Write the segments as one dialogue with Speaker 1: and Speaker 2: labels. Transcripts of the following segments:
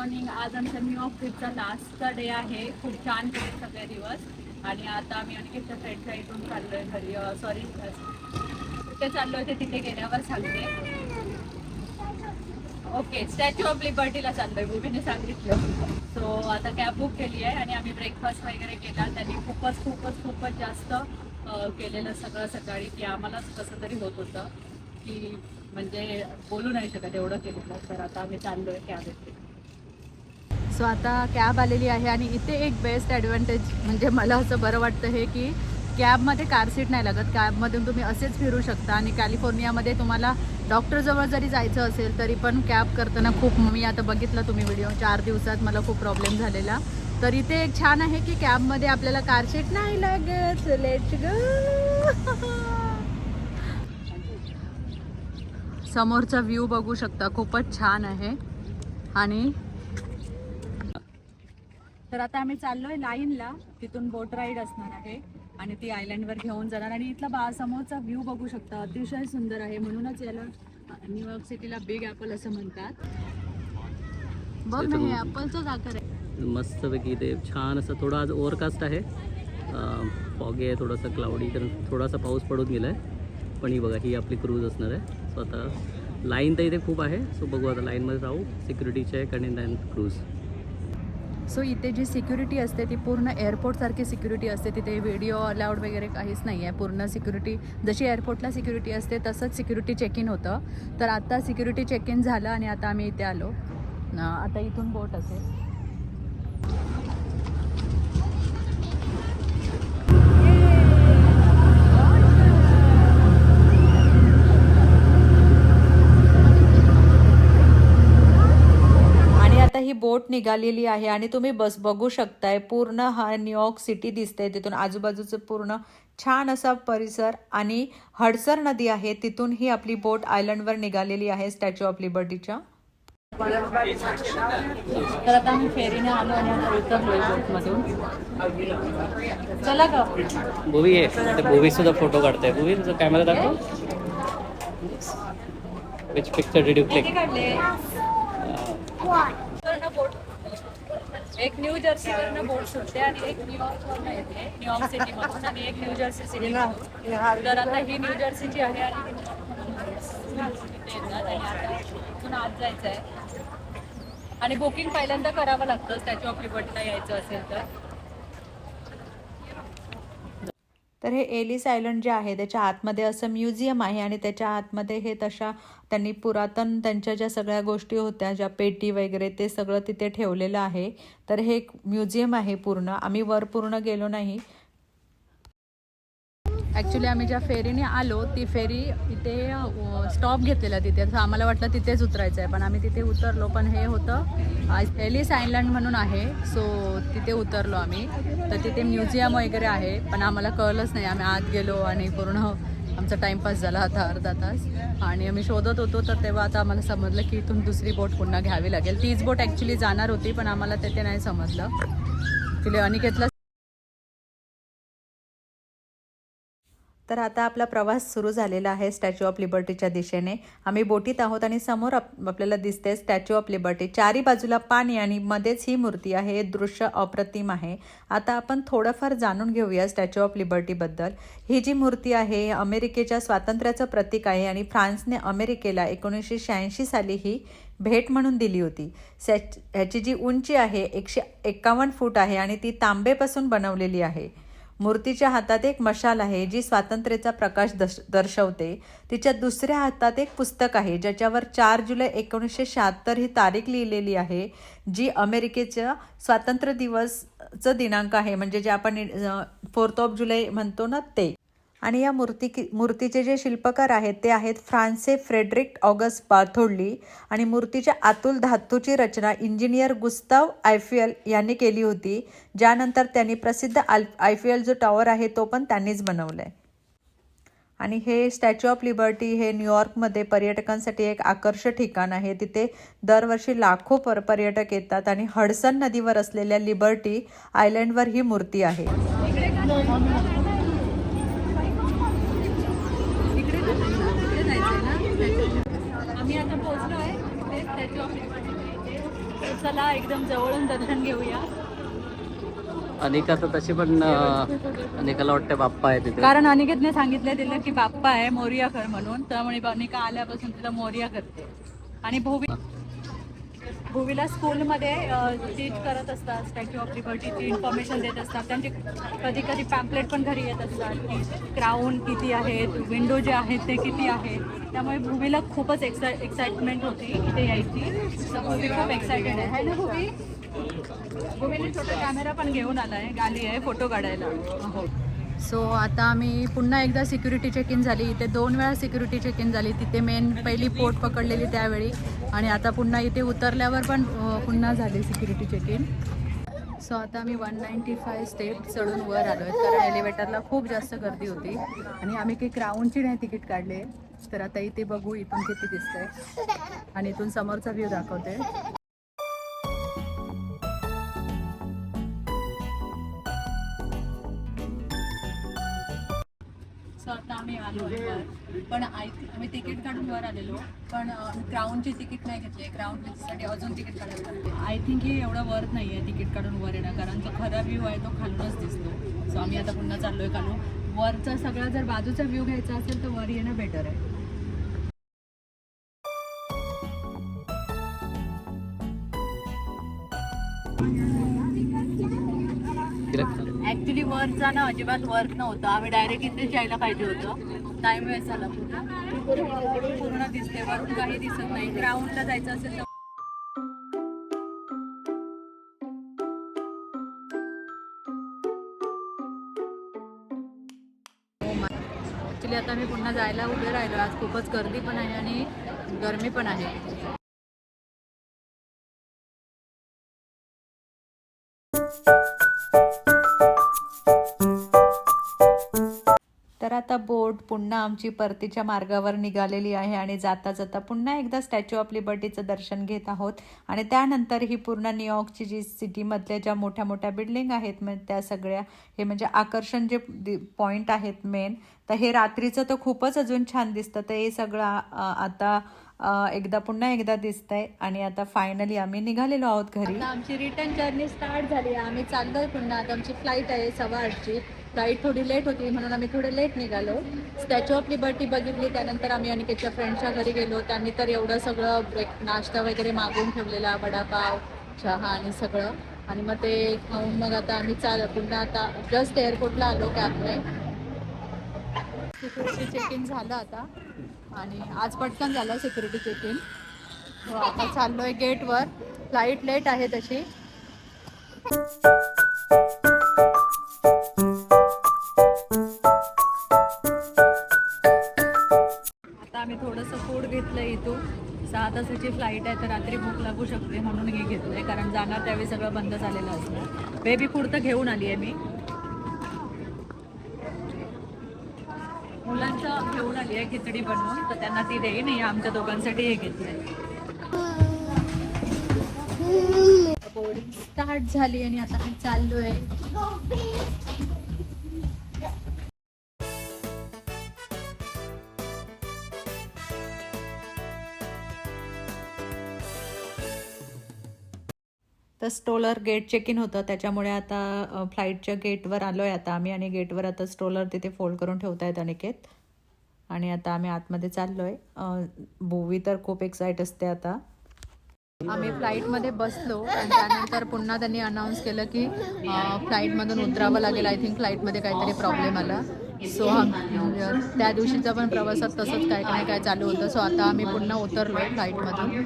Speaker 1: Morning आज आमचा new of लास्टचा day आहे. खूप छान गेले सगळे दिवस. आणि आता आम्ही अनिकेतच्या फ्रेंडच्या इथून चाललोय घरी. सॉरी कुठे चाललोय ते तिथे गेल्यावर सांगते. ओके स्टॅच्यू ऑफ लिबर्टीला चाललोय भूमीने सांगितलं. सो आता कॅब बुक केली आहे आणि आम्ही ब्रेकफास्ट वगैरे केला. त्यांनी खूपच खूपच खूपच जास्त केलेलं सगळं सकाळी की आम्हालाच कसं तरी होत होतं की म्हणजे बोलू नाही शकत एवढं केलेलं. तर आता आम्ही चाललोय कॅब येते सो आता कॅब आलेली आहे आणि इथे एक बेस्ट ॲडव्हान्टेज म्हणजे मला असं बरं वाटतं हे की कॅबमध्ये कार सीट नाही लागत. कॅबमधून तुम्ही असेच फिरू शकता आणि कॅलिफोर्नियामध्ये तुम्हाला डॉक्टरजवळ जरी जायचं असेल तरी पण कॅब करताना खूप मी आता बघितलं तुम्ही व्हिडिओ चार दिवसात मला खूप प्रॉब्लेम झालेला. तर इथे एक छान आहे की कॅबमध्ये आपल्याला कार सीट नाही लागत. लेट ग समोरचा व्ह्यू बघू शकता. खूपच छान आहे. आणि तर आता आम्ही चाललोय लाईनला. तिथून बोट राईड असणार आहे. आणि ती आयलँडवर घेऊन जाणार. आणि इथला बा समोरचा व्ह्यू बघू शकता. अतिशय सुंदर आहे. म्हणूनच याला न्यूयॉर्क सिटीला बिग ॲपल असं म्हणतात. बघ ना हे ॲपलचंच आकार आहे.
Speaker 2: मस्तपैकी ते छान असं थोडं आज ओव्हरकास्ट आहे. फॉगी आहे थोडंसं क्लाउडी कारण थोडासा पाऊस पडून गेला आहे पण ही बघा ही आपली क्रूज असणार आहे. सो आता लाईन तर इथे खूप आहे. सो बघू आता लाईनमध्ये राहू सिक्युरिटी चेक आणि दॅन क्रूज
Speaker 1: सो इथे जी सिक्युरिटी असते ती पूर्ण एअरपोर्टसारखी सिक्युरिटी असते. तिथे व्हिडिओ अलाउड वगैरे काहीच नाही आहे पूर्ण सिक्युरिटी जशी एअरपोर्टला सिक्युरिटी असते तसंच सिक्युरिटी चेक इन होतं. तर आत्ता सिक्युरिटी चेक इन झालं आणि आता आम्ही इथे आलो. आता इथून बोट असेल.
Speaker 3: बोट निघालेली आहे आणि तुम्ही बस बघू शकताय. पूर्ण हा न्यूयॉर्क सिटी दिसते तिथून. आजूबाजूचं पूर्ण छान असा परिसर आणि हडसर नदी आहे. तिथून ही आपली बोट आयलंडवर निघालेली आहे स्टॅच्यू ऑफ लिबर्टीच्या
Speaker 1: तर आता आम्ही फेरीने आलो आणि आता उतरलोय बोटमधून. चला
Speaker 2: भुवी आहे ते भुवी सुद्धा फोटो काढते भुवी तुझा कॅमेरा दाखव. Which picture did you click
Speaker 1: काढले. बोट एक न्यू जर्सी वरनं बोट सुटते आणि एक न्यूयॉर्क वरनं येते. न्यूयॉर्क सिटी मधून आणि एक न्यू जर्सी सिटी तर आता ही न्यू जर्सीची आहे आणि आत जायचं आहे आणि बुकिंग पहिल्यांदा करावं लागतं. स्टॅच्यू ऑफ लिबर्टीला यायचं असेल तर.
Speaker 3: तर हे एलिस आयलंड जे आहे त्याच्या आतमध्ये असं म्युझियम आहे आणि त्याच्या आतमध्ये हे तशा त्यांनी पुरातन त्यांच्या ज्या सगळ्या गोष्टी होत्या ज्या पेटी वगैरे ते सगळं तिथे ठेवलेलं आहे. तर हे एक म्युझियम आहे पूर्ण. आम्ही वर पूर्ण गेलो नाही.
Speaker 1: ॲक्च्युली आम्ही ज्या फेरीने आलो ती फेरी तिथे स्टॉप घेतलेला तिथे. तर आम्हाला वाटलं तिथेच उतरायचं आहे पण आम्ही तिथे उतरलो. पण हे होतं एलिस आयलंड म्हणून आहे. सो तिथे उतरलो आम्ही. तर तिथे म्युझियम वगैरे आहे. पण आम्हाला कळलंच नाही. आम्ही आत गेलो आणि पूर्ण आमचा टाईमपास झाला होता अर्धा तास. आणि आम्ही शोधत होतो. तर तेव्हा आता आम्हाला समजलं की इथून दुसरी बोट पुन्हा घ्यावी लागेल. तीच बोट ॲक्च्युली जाणार होती पण आम्हाला तिथे नाही समजलं. ॲक्च्युली अनिकेतला
Speaker 3: तर आता आपला प्रवास सुरू झालेला आहे स्टॅच्यू ऑफ लिबर्टीच्या दिशेने. आम्ही बोटीत आहोत आणि समोर आप- आपल्याला दिसते स्टॅच्यू ऑफ लिबर्टी चारी बाजूला पाणी आणि मध्येच ही मूर्ती आहे. हे दृश्य अप्रतिम आहे. आता आपण थोडंफार जाणून घेऊया स्टॅच्यू ऑफ लिबर्टीबद्दल ही जी मूर्ती आहे अमेरिकेच्या स्वातंत्र्याचं प्रतीक आहे आणि फ्रान्सने अमेरिकेला एकोणीसशे शहाऐंशी साली ही भेट म्हणून दिली होती. सॅच ह्याची जी उंची आहे एकशे एक्कावन्न फूट आहे आणि ती तांबेपासून बनवलेली आहे. मूर्तीच्या हातात एक मशाल आहे जी स्वातंत्र्याचा प्रकाश दश दर्शवते. तिच्या दुसऱ्या हातात एक पुस्तक आहे ज्याच्यावर चार जुलै एकोणीसशे शहात्तर ही तारीख लिहिलेली आहे जी अमेरिकेच्या स्वातंत्र्य दिवसचं दिनांक आहे. म्हणजे जे आपण फोर्थ ऑफ जुलै म्हणतो ना ते. आणि या मूर्ती की मूर्तीचे जे शिल्पकार आहेत ते आहेत फ्रान्से फ्रेडरिक ऑगस्ट बाथोडली आणि मूर्तीच्या आतुल धातूची रचना इंजिनियर गुस्ताव आयफियल यांनी केली होती. ज्यानंतर त्यांनी प्रसिद्ध आल आयफियल जो टॉवर आहे तो पण त्यांनीच बनवला आहे आणि हे स्टॅच्यू ऑफ लिबर्टी हे न्यूयॉर्कमध्ये पर्यटकांसाठी एक आकर्षक ठिकाण आहे. तिथे दरवर्षी लाखो पर पर्यटक येतात आणि हडसन नदीवर असलेल्या लिबर्टी आयलँडवर ही मूर्ती आहे.
Speaker 1: आम्ही आता पोहोचलो आहे. चला एकदम जवळून दर्शन घेऊया.
Speaker 2: अनिका तर तशी पण अनिकाला वाटतं बाप्पा आहे तिथे.
Speaker 1: कारण अनिकेतने सांगितलं तिला की बाप्पा आहे मोरिया कर म्हणून. त्यामुळे अनिका आल्यापासून तिला मोरिया करते आणि भूवी भूवीला स्कूलमध्ये टीच करत असतात स्टॅच्यू ऑफ लिबर्टीची इन्फॉर्मेशन देत असतात. त्यांचे कधी कधी पॅम्पलेट पण घरी येत असतात की क्राऊन किती आहेत विंडो जे आहेत ते किती आहेत त्यामुळे भूवीला खूपच एक्सा एक्साइटमेंट होती इथे यायची. तर भूवी खूप एक्सायटेड आहे. है ना भूवी? भूवीने छोटा कॅमेरा पण घेऊन आला आहे गाली आहे फोटो काढायला. हो.
Speaker 3: सो आता आम्ही पुन्हा एकदा सिक्युरिटी चेक इन झाली. इथे दोन वेळा सिक्युरिटी चेक इन झाली. तिथे मेन पहिली पोट पकडलेली त्यावेळी. आणि आता पुन्हा इथे उतरल्यावर पण पुन्हा झाली सिक्युरिटी चेक इन सो आता आम्ही वन नाईंटी फाय स्टेप चढून वर आलो आहे कारण एलिव्हेटरला खूप जास्त गर्दी होती. आणि आम्ही काही क्राऊनची नाही तिकीट काढले. तर आता इथे बघू इथून किती दिसतंय. आणि इथून समोरचा व्ह्यू दाखवते.
Speaker 1: आम्ही आलो वर. पण आय आम्ही तिकीट काढून वर आलेलो. पण क्राऊनची तिकीट नाही घेतली. क्राऊनसाठी अजून तिकीट काढायला लागते आय थिंक हे एवढं वर्थ नाही आहे तिकीट काढून वर येणं. कारण जो खरा व्ह्यू आहे तो खालूनच दिसतो. सो आम्ही आता पुन्हा चाललोय खालून. वरचा सगळा जर बाजूचा व्ह्यू घ्यायचा असेल तर वर येणं बेटर आहे. वर जाणं ना अजिबात वर्क नव्हतं. आम्ही डायरेक्ट इथेच यायला पाहिजे होतं. टाइम वेळ झाला पूर्ण. पूर्ण दिसते वरून काही दिसत नाही. ग्राउंडला जायचं असेल तर
Speaker 3: ॲक्च्युली आता मी पुन्हा जायला उभे राहिलो. आज खूपच गर्दी पण आहे आणि गरमी पण आहे. तर आता बोट पुन्हा आमची परतीच्या मार्गावर निघालेली आहे आणि जाता जाता पुन्हा एकदा स्टॅच्यू ऑफ लिबर्टीचं दर्शन घेत आहोत. आणि त्यानंतर ही पूर्ण न्यूयॉर्कची जी सिटीमधल्या ज्या मोठ्या मोठ्या बिल्डिंग आहेत मग त्या सगळ्या हे म्हणजे आकर्षण जे पॉईंट आहेत मेन तर हे रात्रीचं तर खूपच अजून छान दिसतं. तर हे सगळं आता एकदा पुन्हा एकदा दिसतंय. आणि आता फायनली आम्ही निघालेलो आहोत घरी.
Speaker 1: आमची रिटर्न जर्नी स्टार्ट झाली आहे. आम्ही चाललोय पुन्हा. आता आमची फ्लाईट आहे सव्वा आठची. फ्लाईट थोडी लेट होती म्हणून आम्ही थोडे लेट निघालो. स्टॅच्यू ऑफ लिबर्टी बघितली त्यानंतर आम्ही अनिकेतच्या फ्रेंडच्या घरी गेलो. त्यांनी तर एवढं सगळं ब्रेक नाश्ता वगैरे मागवून ठेवलेला वडापाव चहा आणि सगळं. आणि मग ते खाऊन मग आता आम्ही चाल पुन्हा आता जस्ट एअरपोर्टला आलो कॅबने
Speaker 3: सिक्युरिटी चेक इन झालं आता. आणि आज पटकन झालं सिक्युरिटी चेक इन आता चाललो आहे गेटवर फ्लाईट लेट आहे तशी.
Speaker 1: घेतलं इथून. सहा तासाची फ्लाईट आहे तर रात्री भूक लागू शकते म्हणून हे घेतलंय कारण जाणार त्यावेळी सगळं बंद झालेलं असणार. बेबी फूड तर घेऊन आली आहे मी. मुलांचं घेऊन आली आहे खिचडी बनवून तर त्यांना ती देईन हे आमच्या दोघांसाठी हे घेतलंय.
Speaker 3: बोर्डिंग स्टार्ट झाली आणि आता मी आहे तर स्टोलर गेट चेक इन होतं. त्याच्यामुळे आता फ्लाईटच्या गेटवर आलो आहे आता आम्ही आणि गेटवर आता स्टोलर तिथे फोल्ड करून ठेवत आहेत अनिकेत. आणि आता आम्ही आतमध्ये चाललो आहे बोवी तर खूप एक्साईट असते आता. आम्ही फ्लाईटमध्ये बसलो आणि त्यानंतर पुन्हा त्यांनी अनाऊन्स केलं की फ्लाईटमधून उतरावं लागेल. आय थिंक फ्लाईटमध्ये काहीतरी प्रॉब्लेम आला. सो हम त्या दिवशीचा पण प्रवासात तसंच काय काय काय चालू होतं. सो आता आम्ही पुन्हा उतरलो फ्लाईटमधून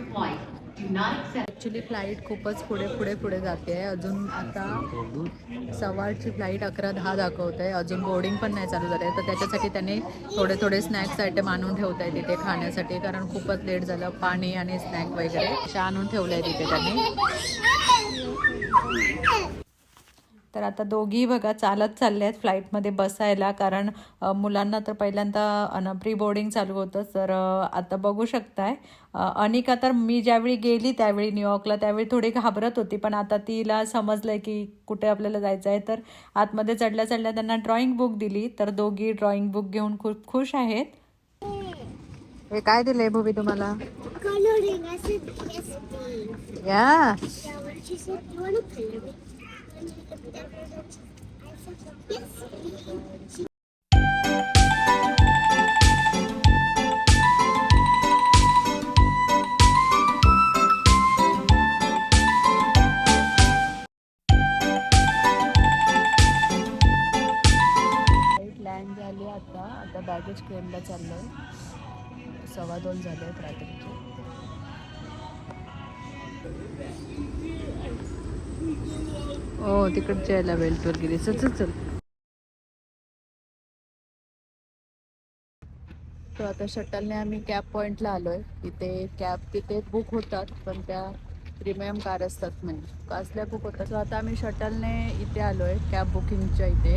Speaker 3: ॲक्च्युली फ्लाईट खूपच पुढे पुढे पुढे जाते आहे अजून आता सवारची फ्लाईट अकरा दहा दाखवत आहे अजून बोर्डिंग पण नाही चालू झालं आहे तर त्याच्यासाठी त्यांनी थोडे थोडे स्नॅक्स आयटम आणून ठेवत आहे तिथे खाण्यासाठी. कारण खूपच लेट झालं. पाणी आणि स्नॅक वगैरे अशा आणून ठेवलं आहे तिथे त्यांनी. तर आता दोघीही बघा चालत चालले आहेत फ्लाईटमध्ये बसायला. कारण मुलांना तर पहिल्यांदा अन प्री बोर्डिंग चालू होतं. तर आता बघू शकताय. अनिका तर मी ज्यावेळी गेली त्यावेळी न्यूयॉर्कला त्यावेळी थोडी घाबरत होती. पण आता तिला समजलं की कुठे आपल्याला जायचं आहे. तर आतमध्ये चढल्या चढल्या त्यांना ड्रॉइंग बुक दिली. तर दोघी ड्रॉइंग बुक घेऊन खूप खुश आहेत. हे काय दिलंय भूवी तुम्हाला.
Speaker 1: या लँड झाली आता आता बॅगेज क्लेमला चाललं आहे सव्वा दोन झाले आहेत रात्रीचे हो तिकडच्या यायला बेल्टवर गेली. चल चल चल. तो आता शटलने आम्ही कॅब पॉईंटला आलोय. तिथे कॅब तिथे बुक होतात पण त्या प्रीमियम कार असतात म्हणजे कसल्या बुक होतात. सो आता आम्ही शटलने इथे आलोय कॅब बुकिंगच्या इथे.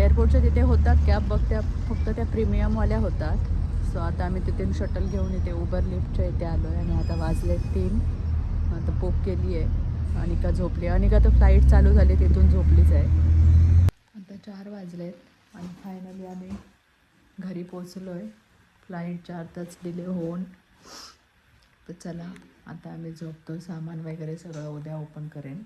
Speaker 1: एअरपोर्टच्या तिथे होतात कॅब बघ त्या फक्त त्या प्रीमियमवाल्या होतात. सो आता आम्ही तिथे शटल घेऊन इथे उबर लिफ्टच्या इथे आलोय आणि आता वाजले तीन. आता बुक केली आहे अनिका झोपली अनिका तर फ्लाईट चालू झाली तिथून झोपलीच आहे. आता चार वाजलेत आणि फायनली आम्ही घरी पोचलो आहे फ्लाईट चार तास डिले होऊन. तर चला आता आम्ही झोपतो सामान वगैरे सगळं उद्या ओपन करेन.